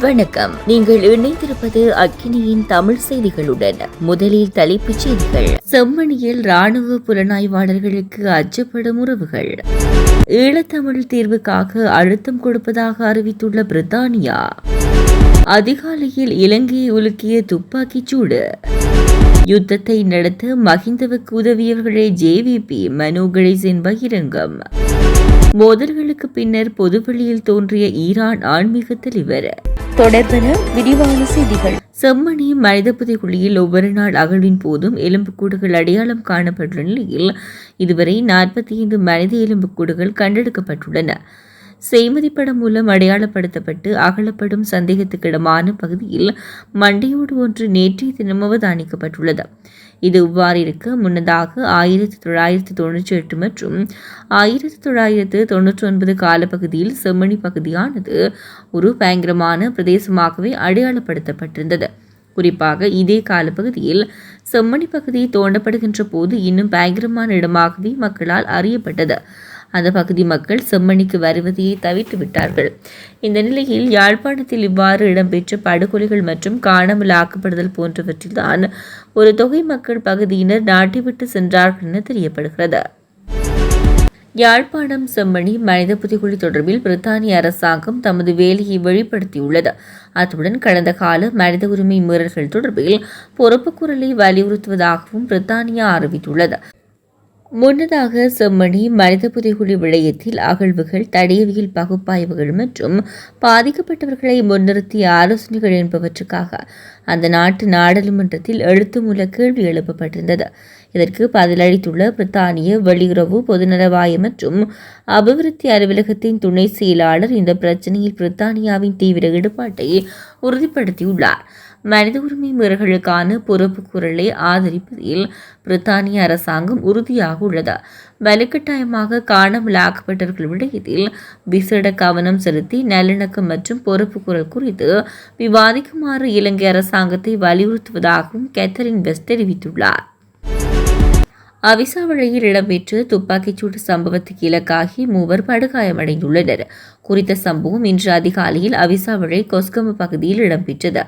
வணக்கம். நீங்கள் இணைந்திருப்பது அக்கினியின் தமிழ் செய்திகளுடன். முதலில் தலைப்புச் செய்திகள். செம்மணியில் ராணுவ புலனாய்வாளர்களுக்கு அச்சப்படும் உறவுகள். ஈழத்தமிழ் தீர்வுக்காக அழுத்தம் கொடுப்பதாக அறிவித்துள்ள பிரித்தானியா. அதிகாலையில் இலங்கையை உலுக்கிய துப்பாக்கிச் சூடு. யுத்தத்தை நடத்த மஹிந்தவுக்கு உதவியவர்களே ஜேவிபி மனு கணேசன் பகிரங்கம். மோதல்களுக்கு பின்னர் பொதுவெளியில் தோன்றிய ஈரான் ஆன்மீக தலைவர். தொடர்பென விரிவான செய்திகள். செம்மணி மனித புதைக்குழியில் ஒவ்வொரு நாள் அகழ்வின் போதும் எலும்புக்கூடுகள் அடையாளம் காணப்பட்ட நிலையில் இதுவரை நாற்பத்தி ஐந்து மனித எலும்புக்கூடுகள் கண்டெடுக்கப்பட்டுள்ளன. செய்மதிப்படம் மூலம் அடையாளப்படுத்தப்பட்டு அகலப்படும் சந்தேகத்துக்கிடமான பகுதியில் மண்டையோடு ஒன்று நேற்றைய தினம் அவதானிக்கப்பட்டுள்ளது. இது இவ்வாறு இருக்க. முன்னதாக ஆயிரத்தி தொள்ளாயிரத்தி தொண்ணூற்றி எட்டு மற்றும் ஆயிரத்தி தொள்ளாயிரத்து தொண்ணூற்றி ஒன்பது காலப்பகுதியில் செம்மணி பகுதியானது ஒரு பயங்கரமான பிரதேசமாகவே அடையாளப்படுத்தப்பட்டிருந்தது. குறிப்பாக இதே காலப்பகுதியில் செம்மணி பகுதி தோண்டப்படுகின்ற போது இன்னும் பயங்கரமான இடமாகவே மக்களால் அறியப்பட்டது. அந்த பகுதி மக்கள் செம்மணிக்கு வருவதையே தவிர்த்து விட்டார்கள். இந்த நிலையில் யாழ்ப்பாணத்தில் இவ்வாறு இடம்பெற்ற படுகொலைகள் மற்றும் காணாமல் ஆக்கப்படுதல் போன்றவற்றில்தான் ஒரு தொகை மக்கள் பகுதியினர் நாட்டை விட்டு சென்றார்கள் என தெரியப்படுகிறது. யாழ்ப்பாணம் செம்மணி மனித புதைகுழி தொடர்பில் பிரித்தானிய அரசாங்கம் தமது வேலையை வெளிப்படுத்தியுள்ளது. அத்துடன் கடந்த கால மனித உரிமை மீறல்கள் தொடர்பில் பொறுப்பு குரலை வலியுறுத்துவதாகவும் பிரித்தானியா அறிவித்துள்ளது. முன்னதாக செம்மணி மனித புதைகுழி விடயத்தில் அகழ்வுகள் தடையவியல் பகுப்பாய்வுகள் மற்றும் பாதிக்கப்பட்டவர்களை முன்னிறுத்திய ஆலோசனைகள் என்பவற்றுக்காக அந்த நாட்டு நாடாளுமன்றத்தில் எழுத்து மூல கேள்வி எழுப்பப்பட்டிருந்தது. இதற்கு பதிலளித்துள்ள பிரித்தானிய வெளியுறவு பொதுநலவாய மற்றும் அபிவிருத்தி அலுவலகத்தின் துணை செயலாளர் இந்த பிரச்சினையில் பிரித்தானியாவின் தீவிர ஈடுபாட்டை உறுதிப்படுத்தியுள்ளார். மனித உரிமை மீறல்களுக்கான பொறுப்பு குரலை ஆதரிப்பதில் பிரித்தானிய அரசாங்கம் உறுதியாக உள்ளது. வலுக்கட்டாயமாக காணாமலாக்கப்பட்டவர்கள் விடயத்தில் விசேட கவனம் செலுத்தி நல்லிணக்கம் மற்றும் பொறுப்பு குரல் குறித்து விவாதிக்குமாறு இலங்கை அரசாங்கத்தை வலியுறுத்துவதாகவும் கேத்தரின் வெஸ்ட் தெரிவித்துள்ளார். அவிசாவளையில் இடம்பெற்ற துப்பாக்கிச்சூடு சம்பவத்துக்கு இலக்காகி மூவர் படுகாயமடைந்துள்ளனர். குறித்த சம்பவம் இன்று அதிகாலையில் அவிசாவளை கொஸ்கம பகுதியில் இடம்பெற்றது.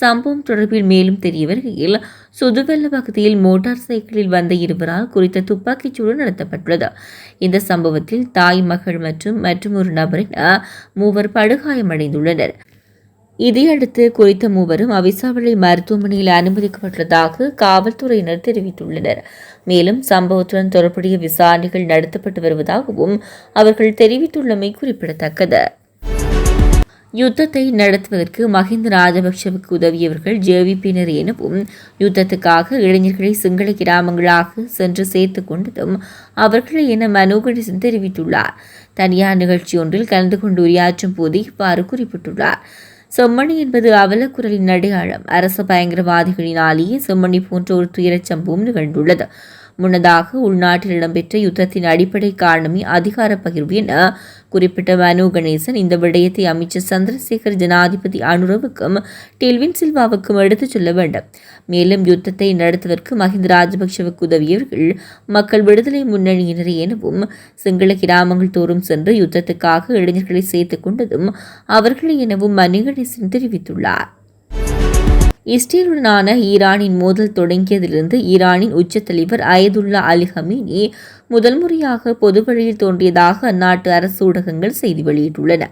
சம்பவம் தொடர்பில் மேலும் தெரிய வருகையில் சுதுவெல்ல பகுதியில் மோட்டார் சைக்கிளில் வந்த இருவரால் குறித்த துப்பாக்கிச்சூடு நடத்தப்பட்டுள்ளது. இந்த சம்பவத்தில் தாய் மகள் மற்றும் மற்றும் ஒரு நபரின் மூவர் படுகாயமடைந்துள்ளனர். இதையடுத்து குறித்த மூவரும் அவிசாவளை மருத்துவமனையில் அனுமதிக்கப்பட்டுள்ளதாக காவல்துறையினர் தெரிவித்துள்ளனர். மேலும் சம்பவத்துடன் தொடர்புடைய விசாரணைகள் நடத்தப்பட்டு வருவதாகவும் அவர்கள் தெரிவித்துள்ளமை குறிப்பிடத்தக்கது. யுத்தத்தை நடத்துவதற்கு மஹிந்த ராஜபக்சவுக்கு உதவியவர்கள் ஜேவிபியினர் எனவும் யுத்தத்துக்காக இளைஞர்களை சிங்கள கிராமங்களாக சென்று சேர்த்துக் கொண்டதும் அவர்களை என மனோகணேசன் தெரிவித்துள்ளார். தனியார் நிகழ்ச்சி ஒன்றில் கலந்து கொண்டு உரையாற்றும் போது இவ்வாறு குறிப்பிட்டுள்ளார். செம்மணி என்பது அவலக்குரலின் அடையாளம். அரச பயங்கரவாதிகளினாலேயே செம்மணி போன்ற ஒரு துயரச் சம்பவம் நிகழ்ந்துள்ளது. முன்னதாக உள்நாட்டில் இடம்பெற்ற யுத்தத்தின் அடிப்படை காரணமே அதிகார பகிர்வு என குறிப்பிட்ட மனு கணேசன் இந்த விடயத்தை அமைச்சர் சந்திரசேகர் ஜனாதிபதி அனுரவுக்கும் டெல்வின் சில்வாவுக்கும் எடுத்துச் சொல்ல வேண்டும். மேலும் யுத்தத்தை நடத்துவதற்கு மஹிந்த ராஜபக்சவுக்கு உதவியவர்கள் மக்கள் விடுதலை முன்னணியினர் எனவும் சிங்கள கிராமங்கள் தோறும் சென்று யுத்தத்துக்காக இளைஞர்களை சேர்த்துக் கொண்டதும் அவர்களை எனவும் மனு கணேசன் தெரிவித்துள்ளார். இஸ்ரேலுடனான ஈரானின் மோதல் தொடங்கியதிலிருந்து ஈரானின் உச்ச தலைவர் அயதுல்லா அலி ஹமீனி முதல் முறையாக பொது வழியில் தோன்றியதாக அந்நாட்டு அரசு ஊடகங்கள் செய்தி வெளியிட்டுள்ளன.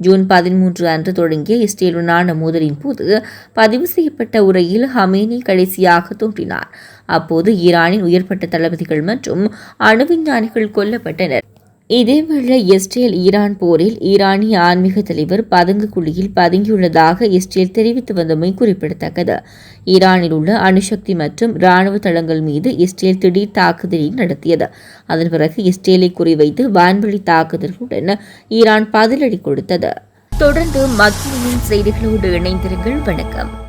ஜூன் பதிமூன்று அன்று தொடங்கிய இஸ்ரேலுடனான மோதலின் போது பதிவு செய்யப்பட்ட உரையில் ஹமேனி கடைசியாக தோன்றினார். அப்போது ஈரானின் உயர்பட்ட தளபதிகள் மற்றும் அணு விஞ்ஞானிகள் கொல்லப்பட்டனர். இதேவேளை இஸ்ரேல் ஈரான் போரில் ஈரானிய ஆன்மீக தலைவர் பதுங்கு குழியில் பதுங்கியுள்ளதாக இஸ்ரேல் தெரிவித்து வந்தமை குறிப்பிடத்தக்கது. ஈரானில் உள்ள அணுசக்தி மற்றும் ராணுவ தளங்கள் மீது இஸ்ரேல் திடீர் தாக்குதலை நடத்தியது. அதன் பிறகு இஸ்ரேலை குறிவைத்து வான்வழி தாக்குதல்களுடன் ஈரான் பதிலடி கொடுத்தது. தொடர்ந்து மத்தியின் செய்திகளோடு இணைந்திருங்கள். வணக்கம்.